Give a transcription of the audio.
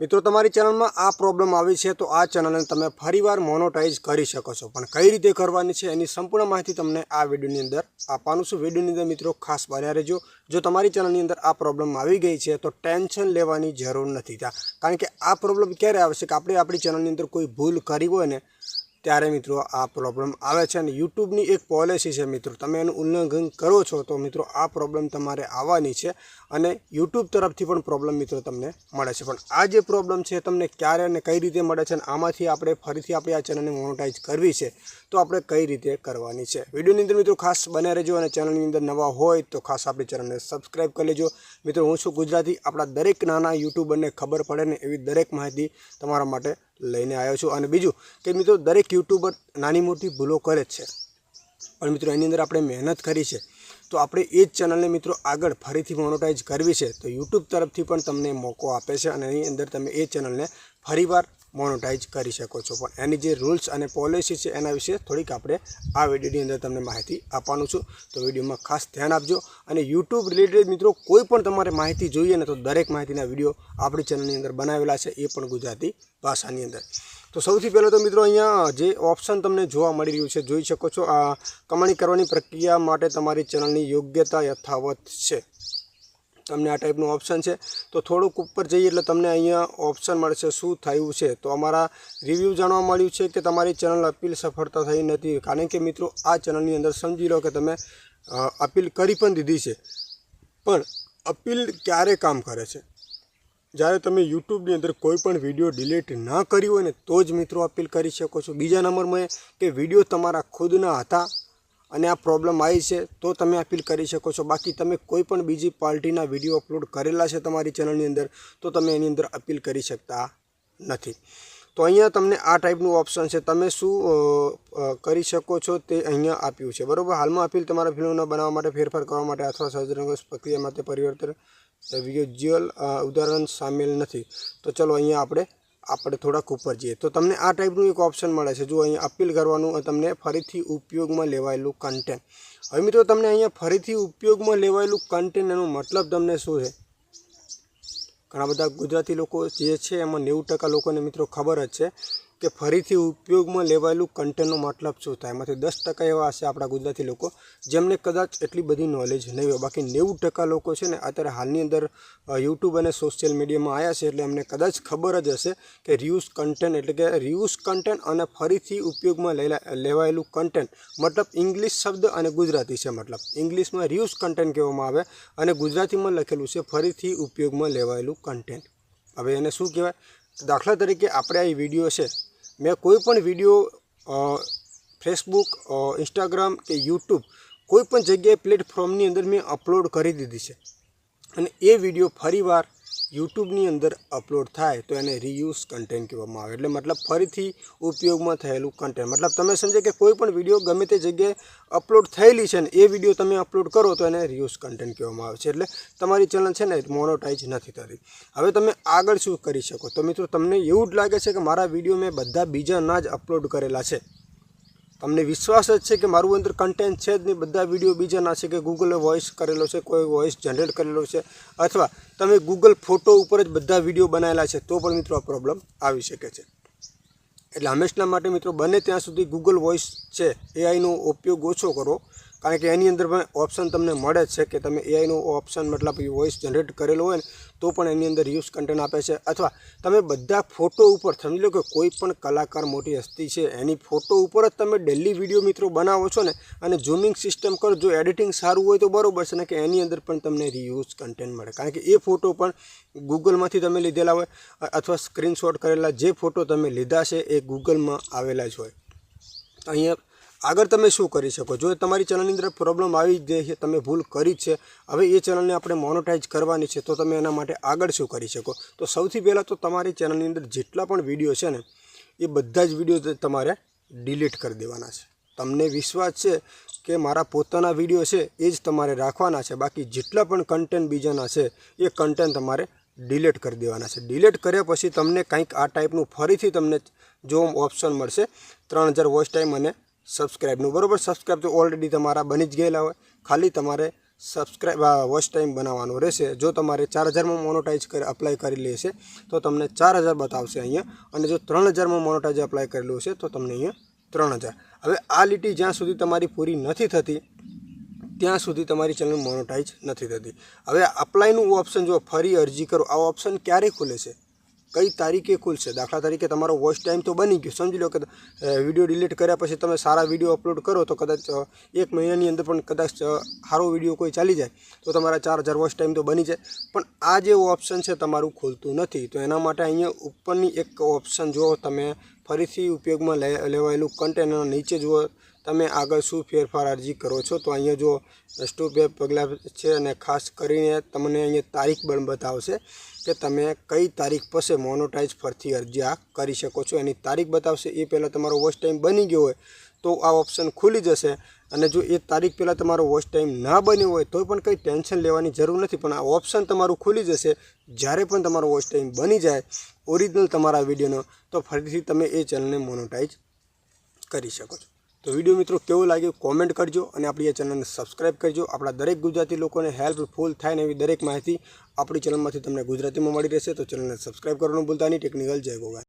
મિત્રો, તમારી ચેનલમાં આ પ્રોબ્લેમ આવી છે, તો આ ચેનલને તમે ફરીવાર મોનોટાઈઝ કરી શકો છો. પણ કઈ રીતે કરવાની છે, એની સંપૂર્ણ માહિતી તમને આ વિડીયોની અંદર આપવાનું છું. વિડીયોની અંદર મિત્રો, ખાસ બન્યા રહેજો. જો તમારી ચેનલની અંદર આ પ્રોબ્લેમ આવી ગઈ છે, તો ટેન્શન લેવાની જરૂર નથી. ત્યાં કારણ કે આ પ્રોબ્લેમ ક્યારે આવશે કે આપણે આપણી ચેનલની અંદર કોઈ ભૂલ કરી હોય ને ત્યારે મિત્રો આ પ્રોબ્લેમ આવે છે અને યુટ્યુબની એક પોલિસી છે મિત્રો. તમે એનું ઉલ્લંઘન કરો છો તો મિત્રો આ પ્રોબ્લેમ તમારે આવવાની છે અને યુટ્યુબ તરફથી પણ પ્રોબ્લેમ મિત્રો તમને મળે છે. પણ આ જે પ્રોબ્લેમ છે તમને ક્યારે અને કઈ રીતે મળે છે અને આમાંથી આપણે ફરીથી આપણે આ ચેનલને મોનોટાઈઝ કરવી છે તો આપણે કઈ રીતે કરવાની છે. વિડીયોની અંદર મિત્રો ખાસ બને રહેજો અને ચેનલની અંદર નવા હોય તો ખાસ આપણી ચેનલને સબસ્ક્રાઈબ કરી લેજો. મિત્રો હું છું ગુજરાતી. આપણા દરેક નાના યુટ્યુબરને ખબર પડે ને એવી દરેક માહિતી તમારા માટે લઈને આવ્યો છું. અને બીજું કે મિત્રો, દરેક યુટ્યુબર નાની મોટી ભૂલો કરે જ છે. પણ મિત્રો, એની અંદર આપણે મહેનત કરી છે. તો આપણે એ જ ચેનલને મિત્રો આગળ ફરીથી મોનોટાઈઝ કરવી છે, તો યુટ્યુબ તરફથી પણ તમને મોકો આપે છે અને એની અંદર તમે એ ચેનલને ફરીવાર મોનોટાઈઝ કરી શકો છો. પણ એની જે રૂલ્સ અને પોલિસી છે એના વિશે થોડીક આપણે આ વિડીયોની અંદર તમને માહિતી આપવાનું છું. તો વિડીયોમાં ખાસ ધ્યાન આપજો અને યુટ્યુબ રિલેટેડ મિત્રો કોઈ પણ તમારે માહિતી જોઈએ ને તો દરેક માહિતીના વીડિયો આપણી ચેનલની અંદર બનાવેલા છે, એ પણ ગુજરાતી ભાષાની અંદર. તો સૌથી પહેલાં તો મિત્રો અહીંયા જે ઓપ્શન તમને જોવા મળી રહ્યું છે, જોઈ શકો છો. આ કમાણી કરવાની પ્રક્રિયા માટે તમારી ચેનલની યોગ્યતા યથાવત છે. તમને આ ટાઈપનું ઓપ્શન છે. તો થોડુંક ઉપર જઈએ એટલે તમને અહીંયા ઓપ્શન મળશે શું થયું છે. તો અમારા રિવ્યૂ જાણવા મળ્યું છે કે તમારી ચેનલ અપીલ સફળતા થઈ નથી. કારણ કે મિત્રો, આ ચેનલની અંદર સમજી લો કે તમે અપીલ કરી પણ દીધી છે. પણ અપીલ ક્યારે કામ કરે છે? જ્યારે તમે યુટ્યુબની અંદર કોઈ પણ વીડિયો ડિલીટ ના કરી હોય ને, તો જ મિત્રો અપીલ કરી શકો છો. બીજા નંબરમાં કે વીડિયો તમારા ખુદના હતા. અને આ પ્રોબ્લેમ આવી છે, તો તમે અપીલ કરી શકો છો. બાકી તમે કોઈ પણ બીજી પાર્ટીના વીડિયો અપલોડ કરેલા છે તમારી ચેનલની અંદર, તો તમે એની અંદર અપીલ કરી શકતા નથી. તો અહીંયા તમને આ ટાઈપનું ઓપ્શન છે. તમે શું કરી શકો છો તે અહીંયા આપ્યું છે. બરાબર? હાલમાં અપીલ તમારા ફિલ્મોને બનાવવા માટે, ફેરફાર કરવા માટે અથવા સર્જનાત્મક પ્રક્રિયા માટે પરિવર્તન વિઝ્યુઅલ ઉદાહરણ સામેલ નથી. તો ચલો અહીંયા આપણે આપણે થોડાક ઉપર જઈએ. તો તમને આ ટાઈપનું એક ઓપ્શન મળે છે. જો અહીંયા અપીલ કરવાનું હોય, તમને ફરીથી ઉપયોગમાં લેવાયેલું કન્ટેન્ટ હવે મિત્રો, તમને અહીંયા ફરીથી ઉપયોગમાં લેવાયેલું કન્ટેન્ટ એનો મતલબ તમને શું છે? ઘણા બધા ગુજરાતી લોકો જે છે, એમાં નેવું ટકા લોકોને મિત્રો ખબર જ છે. કે ફરીથી ઉપયોગમાં લેવાયેલું કન્ટેન્ટનો મતલબ શું થાય? એમાંથી દસ ટકા એવા હશે આપણા ગુજરાતી લોકો, જેમને કદાચ એટલી બધી નોલેજ નહીં હોય. બાકી નેવું ટકા લોકો છે ને અત્યારે હાલની અંદર યુટ્યુબ અને સોશિયલ મીડિયામાં આવ્યા છે એટલે એમને કદાચ ખબર જ હશે કે રિયુઝ કન્ટેન્ટ એટલે કે રિયુઝ કન્ટેન્ટ અને ફરીથી ઉપયોગમાં લેલા, લેવાયેલું કન્ટેન્ટ મતલબ ઇંગ્લિશ શબ્દ અને ગુજરાતી છે મતલબ. ઇંગ્લિશમાં રિયુઝ કન્ટેન્ટ કહેવામાં આવે અને ગુજરાતીમાં લખેલું છે ફરીથી ઉપયોગમાં લેવાયેલું કન્ટેન્ટ હવે એને શું કહેવાય? દાખલા તરીકે આપણે આ વીડિયો છે મેં કોઈ પણ વીડિયો ફેસબુક ઇન્સ્ટાગ્રામ કે યુટ્યુબ કોઈ પણ જગ્યાએ પ્લેટફોર્મની અંદર મેં અપલોડ કરી દીધી છે. અને એ વીડિયો ફરીવાર યુટ્યુબની અંદર અપલોડ થાય તો એને રીયુઝ કન્ટેન્ટ કહેવામાં આવે. એટલે મતલબ ફરીથી ઉપયોગમાં થયેલું કન્ટેન્ટ મતલબ તમે સમજે કે કોઈ પણ વીડિયો ગમે તે જગ્યાએ અપલોડ થયેલી છે ને એ વીડિયો તમે અપલોડ કરો તો એને રીયુઝ કન્ટેન્ટ કહેવામાં આવે છે. એટલે તમારી ચેનલ છે ને મોનોટાઈઝ નથી થતી હવે તમે આગળ શું કરી શકો? તો મિત્રો, તમને એવું જ લાગે છે કે મારા વીડિયો મેં બધા બીજાના જ અપલોડ કરેલા છે. તમને વિશ્વાસ જ છે કે મારું અંદર કન્ટેન્ટ છે જ નહીં. બધા વીડિયો બીજાના છે કે ગૂગલે વોઇસ કરેલો છે, કોઈ વોઇસ જનરેટ કરેલો છે, અથવા તમે ગૂગલ ફોટો ઉપર જ બધા વીડિયો બનાવેલા છે, તો પણ મિત્રો આ પ્રોબ્લેમ આવી શકે છે. એટલે હંમેશના માટે મિત્રો બને ત્યાં સુધી ગૂગલ વોઇસ છે એઆઈનો ઉપયોગ ઓછો કરો. કારણ કે એની અંદર પણ ઓપ્શન તમને મળે છે કે તમે એઆઈનો ઓપ્શન મતલબ વોઇસ જનરેટ કરેલો હોય ને, તો પણ એની અંદર યુઝ કન્ટેન્ટ આપે છે. અથવા તમે બધા ફોટો ઉપર, સમજી લો કે કોઈ પણ કલાકાર મોટી હસ્તી છે, એની ફોટો ઉપર જ તમે ડેલી વીડિયો મિત્રો બનાવો છો ને, અને ઝૂમિંગ સિસ્ટમ કરો, જો એડિટિંગ સારું હોય તો બરોબર છે ને કે એની અંદર પણ તમને રીયુઝ કન્ટેન્ટ મળે. કારણ કે એ ફોટો પણ ગૂગલમાંથી તમે લીધેલા હોય, અથવા સ્ક્રીનશોટ કરેલા જે ફોટો તમે લીધા છે, એ ગૂગલમાં આવેલા જ હોય. અહીંયા આગળ તમે શું કરી શકો? જો તમારી ચેનલની અંદર પ્રોબ્લેમ આવી જ છે, તમે ભૂલ કરી જ છે, હવે એ ચેનલને આપણે મોનોટાઈઝ કરવાની છે, તો તમે એના માટે આગળ શું કરી શકો? તો સૌથી પહેલાં તો તમારી ચેનલની અંદર જેટલા પણ વીડિયો છે ને, એ બધા જ વીડિયો તમારે ડિલીટ કરી દેવાના છે. તમને વિશ્વાસ છે કે મારા પોતાના વીડિયો છે, એ જ તમારે રાખવાના છે, બાકી જેટલા પણ કન્ટેન્ટ બીજાના છે, એ કન્ટેન્ટ તમારે ડિલીટ કરી દેવાના છે. ડિલીટ કર્યા પછી તમને કંઈક આ ટાઈપનું ફરીથી તમને જો ઓપ્શન મળશે, ત્રણ હજાર વોચ ટાઈમ અને સબસ્ક્રાઈબનું બરાબર? સબસ્ક્રાઈબ તો ઓલરેડી તમારા બની જ ગયેલા હોય. ખાલી તમારે સબસ્ક્રાઈબ વોચ ટાઈમ બનાવવાનો રહેશે. જો તમારે ચાર હજારમાં મોનોટાઈઝ કરી અપ્લાય કરી લેશે તો તમને ચાર હજાર બતાવશે અહીંયા. અને જો ત્રણ હજારમાં મોનોટાઈઝ અપ્લાય કરેલું છે તો તમને અહીંયા ત્રણ હજાર. હવે આ લીટી જ્યાં સુધી તમારી પૂરી નથી થતી, ત્યાં સુધી તમારી ચેનલ મોનોટાઈઝ નથી થતી. હવે અપ્લાયનું ઓપ્શન જો ફરી અરજી કરો, આ ઓપ્શન ક્યારે ખુલે છે? કઈ તારીખે ખુલશે? દાખલા તરીકે તમારો વોચ ટાઈમ તો બની ગયો. સમજી લો કે વીડિયો ડિલીટ કર્યા પછી તમે સારા વીડિયો અપલોડ કરો તો કદાચ એક મહિનાની અંદર પણ કદાચ સારો વીડિયો કોઈ ચાલી જાય, તો તમારા ચાર હજાર વોચ ટાઈમ તો બની જાય. પણ આ જે ઓપ્શન છે તમારું ખુલતું નથી. તો એના માટે અહીંયા ઉપરની એક ઓપ્શન જો તમે ફરીથી ઉપયોગમાં લેવાયેલું કન્ટેનર નીચે જુઓ તમે આગળ શું ફેરફાર અરજી કરો છો? તો અહીંયા જો સ્ટોપ બે પગલાં છે અને ખાસ કરીને તમને અહીંયા તારીખ પણ બતાવશે કે તમે કઈ તારીખ પછી મોનોટાઈઝ ફરતી અરજી આ કરી શકો છો. એની તારીખ બતાવશે. એ પહેલાં તમારો વોચ ટાઈમ બની ગયો હોય તો આ ઓપ્શન ખુલી જશે. અને જો એ તારીખ પહેલાં તમારો વોચ ટાઈમ ના બન્યો હોય તો પણ કંઈ ટેન્શન લેવાની જરૂર નથી. પણ આ ઓપ્શન તમારું ખુલી જશે. જ્યારે પણ તમારો વોચ ટાઈમ બની જાય ઓરિજિનલ તમારા વિડીયોનો, તો ફરીથી તમે એ ચેનલને મોનોટાઈઝ કરી શકો છો. તો વીડિયો મિત્રો કેવો લાગ્યો કોમેન્ટ કરજો અને આપણી આ ચેનલને સબસ્ક્રાઈબ કરજો. આપણા દરેક ગુજરાતી લોકોને હેલ્પફુલ થાય ને એવી દરેક માહિતી આપણી ચેનલમાંથી તમને ગુજરાતીમાં મળી રહેશે. તો ચેનલને સબસ્ક્રાઈબ કરવાનું ભૂલતા નહીં. ટેકનિકલ જય ગોગા